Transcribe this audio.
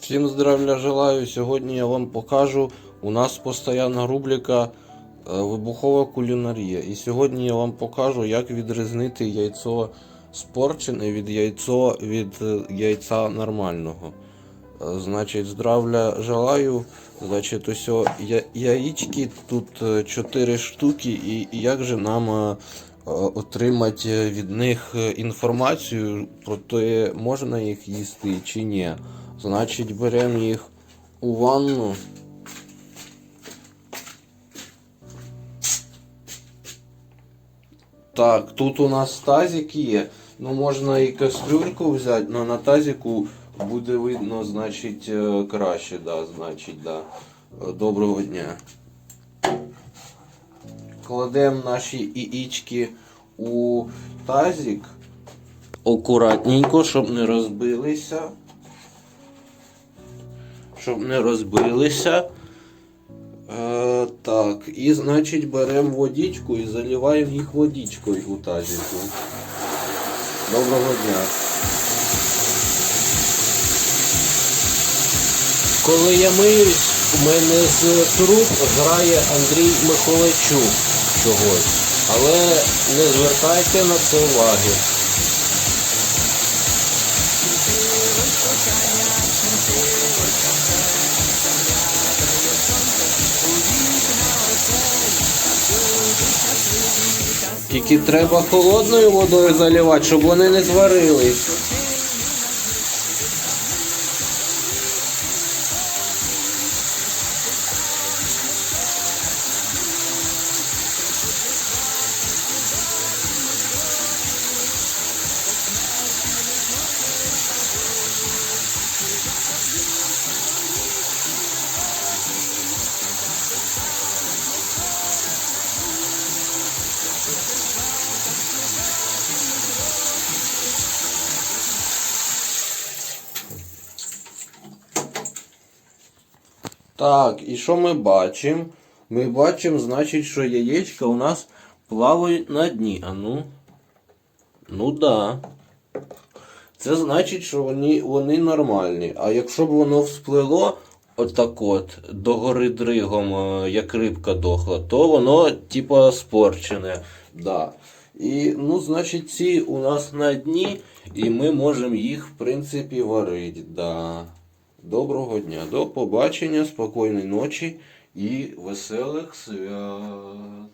Всім здоров'я желаю. Сьогодні я вам покажу. У нас постійна рубрика е, Вибухова кулінарія. І сьогодні я вам покажу, як відрізнити яйцо спорчене від яйцо від е, яйця нормального. Е, Значить, здравля желаю. Значить, ось я- яєчки тут 4 штуки, і як же нам отримати від них інформацію про те, можна їх їсти чи ні. Значить, беремо їх у ванну. Так, тут у нас тазик є. Ну, можна і кастрюльку взяти, але на тазику буде видно, значить, е, краще, да, значить, да. Е, Доброго дня. Кладемо наші яєчки у тазик. Акуратненько, щоб не розбилися. Щоб не розбилися. Е, так, і значить беремо водичку і заливаємо їх водичкою у тазику. Доброго дня. Коли я миюсь, у мене з труб грає Андрій Миколайчук чогось. Але не звертайте на це уваги. Тільки треба холодною водою заливати, щоб вони не зварились. Так, і що ми бачимо? Ми бачимо, значить, що яєчка у нас плавають на дні. А ну. Ну да. Це значить, що вони, вони нормальні. А якщо б воно всплило отак от, догори дригом, е, як рибка дохла, то воно типа спорчене. Да. І, ну, значить, ці у нас на дні, і ми можемо їх, в принципі, варити. Да. Доброго дня, до побачення, спокійної ночі і веселих свят.